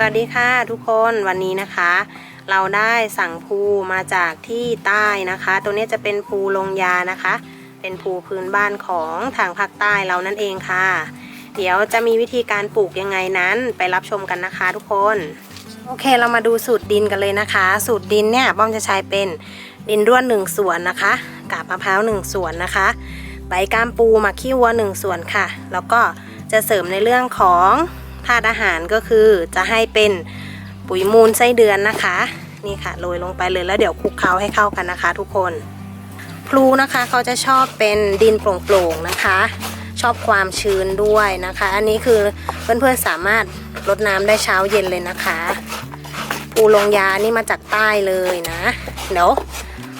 สวัสดีค่ะทุกคนวันนี้นะคะ เราได้สั่งภูมาจากที่ใต้นะคะ ตัวนี้จะเป็นภูลงยานะคะ เป็นภูพื้นบ้านของทางภาคใต้เรานั่นเองค่ะ เดี๋ยวจะมีวิธีการปลูกยังไงนั้นไปรับชมกันนะคะทุกคนโอเคเรามาดูสูตรดินกันเลยนะคะ สูตรดินเนี่ยป้อมจะใช้เป็นดินร่วนหนึ่งส่วนนะคะกาบมะพร้าวหนึ่งส่วนนะคะใบก้ามปูมักขี้วัวหนึ่งส่วนค่ะ แล้วก็จะเสริมในเรื่องของ ธาตุอาหารก็คือจะให้เป็นปุ๋ยมูลไส้เดือนนะคะ นี่ค่ะโรยลงไปเลยแล้วเดี๋ยวคลุกเคล้าให้เข้ากันนะคะ ทุกคนพลูนะคะเขาจะชอบเป็นดินโปร่งๆนะคะ ชอบความชื้นด้วยนะคะ อันนี้คือเพื่อนๆสามารถรดน้ำได้เช้าเย็นเลยนะคะปูลงยานี่มาจากใต้เลยนะเดี๋ยว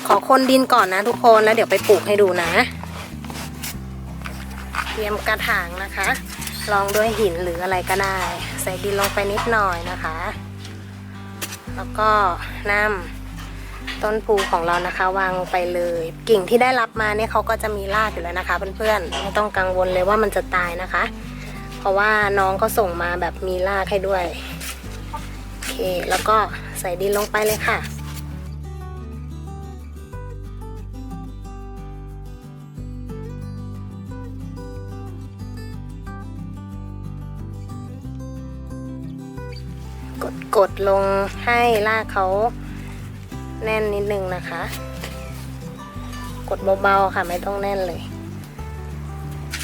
ขอคนดินก่อนนะทุกคนแล้วเดี๋ยวไปปลูกให้ดูนะ เตรียมกระถางนะคะ ลองด้วยหินหรืออะไรก็ได้ ใส่ดินลงไปนิดหน่อยนะคะ แล้วก็นำต้นปูของเรานะคะ วางลงไปเลย กิ่งที่ได้รับมาเนี่ยเขาก็จะมีรากอยู่แล้วนะคะ เพื่อนๆไม่ต้องกังวลเลยว่ามันจะตายนะคะ เพราะว่าน้องก็ส่งมาแบบมีรากให้ด้วยโอเคแล้วก็ใส่ดินลงไปเลยค่ะ กดลงให้รากเขาแน่นนิดนึงนะคะ กดเบาๆค่ะไม่ต้องแน่นเลย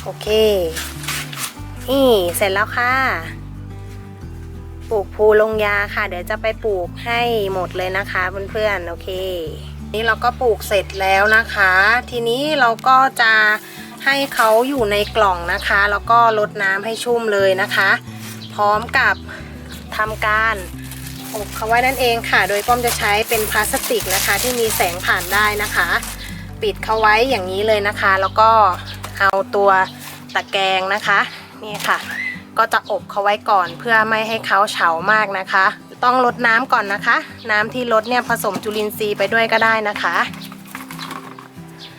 โอเค นี่เสร็จแล้วค่ะ ปลูกภูลงยาค่ะ เดี๋ยวจะไปปลูกให้หมดเลยนะคะเพื่อนๆ โอเค นี่เราก็ปลูกเสร็จแล้วนะคะ ทีนี้เราก็จะให้เขาอยู่ในกล่องนะคะ แล้วก็ลดน้ำให้ชุ่มเลยนะคะ พร้อมกับทำการ อบเขาไว้นั่นเองค่ะ โดยป้อมจะใช้เป็นพลาสติกนะคะ ที่มีแสงผ่านได้นะคะ ปิดเขาไว้อย่างนี้เลยนะคะ แล้วก็เอาตัวตะแกรงนะคะนี่ค่ะ ก็จะอบเขาไว้ก่อนเพื่อไม่ให้เขาเฉามากนะคะ ต้องลดน้ำก่อนนะคะ น้ำที่ลดเนี่ยผสมจุลินทรีย์ไปด้วยก็ได้นะคะ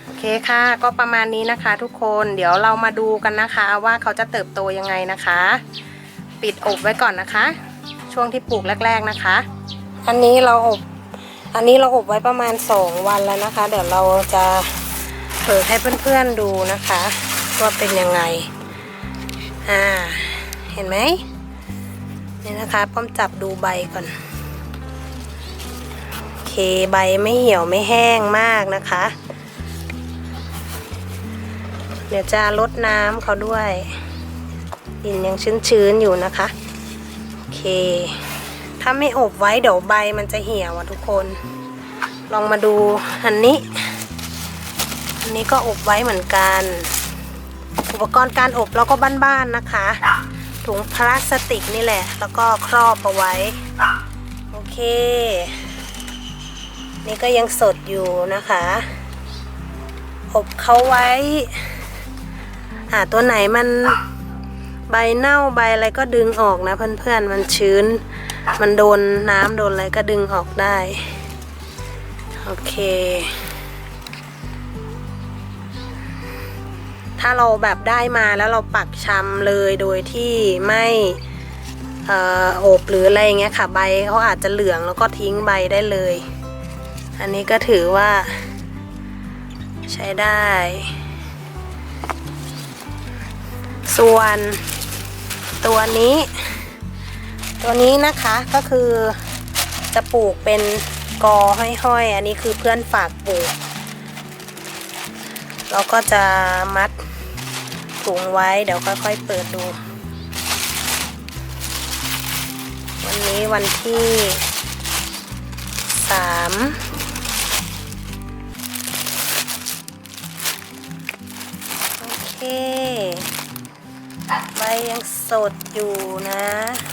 โอเคค่ะ ก็ประมาณนี้นะคะ ทุกคนเดี๋ยวเรามาดูกันนะคะ ว่าเขาจะเติบโตยังไงนะคะ ปิดอบไว้ก่อนนะคะ ช่วงที่ปลูกแรก ๆนะคะ อันนี้เราอบอันนี้เราอบไว้ประมาณ 2 วันแล้วนะคะ เดี๋ยวเราจะเปิดให้เพื่อนๆดูนะคะว่าเป็นยังไงอ่าเห็นไหมนี่นะคะป้อมจับดูใบก่อนโอเคใบไม่เหี่ยวไม่แห้งมากนะคะ เดี๋ยวจะลดน้ำเขาด้วยดินยังชื้นๆอยู่นะคะ เค ถ้าไม่อบไว้เดี๋ยวใบมันจะเหี่ยวอะทุกคน ลองมาดูอันนี้ อันนี้ก็อบไว้เหมือนกัน อุปกรณ์การอบเราก็บ้านๆนะคะ ถุงพลาสติกนี่แหละ แล้วก็ครอบเอาไว้ โอเค นี่ก็ยังสดอยู่นะคะ อบเขาไว้ อ่าตัวไหนมัน ใบเน่าใบอะไรก็ดึงออกนะ เพื่อนๆมันชื้น มันโดนน้ำโดนอะไรก็ดึงออกได้ โอเค ถ้าเราแบบได้มาแล้วเราปักชำเลยโดยที่ไม่เอ่ออบหรืออะไรเงี้ยค่ะใบเขาอาจจะเหลืองแล้วก็ทิ้งใบได้เลย อันนี้ก็ถือว่า ใช้ได้ ส่วน ตัวนี้ ตัวนี้นะคะก็คือจะปลูกเป็นกอห้อยๆ อันนี้คือเพื่อนฝากปลูก เราก็จะมัดถุงไว้เดี๋ยวค่อยๆเปิดดู วันนี้วันที่สาม ใบยังสดอยู่นะ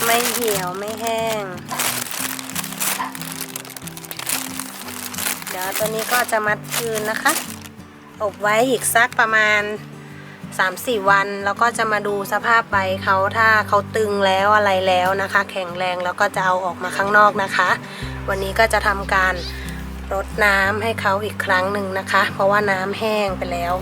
ไม่เหี่ยวไม่แห้ง เดี๋ยวตัวนี้ก็จะมัดคืนนะคะ อบไว้อีกสักประมาณ 3-4 วัน แล้วก็จะมาดูสภาพใบเขาถ้าเขาตึงแล้วอะไรแล้วนะคะ แข็งแรงแล้วก็จะเอาออกมาข้างนอกนะคะ วันนี้ก็จะทำการรดน้ำให้เขาอีกครั้งหนึ่งนะคะ เพราะว่าน้ำแห้งไปแล้ว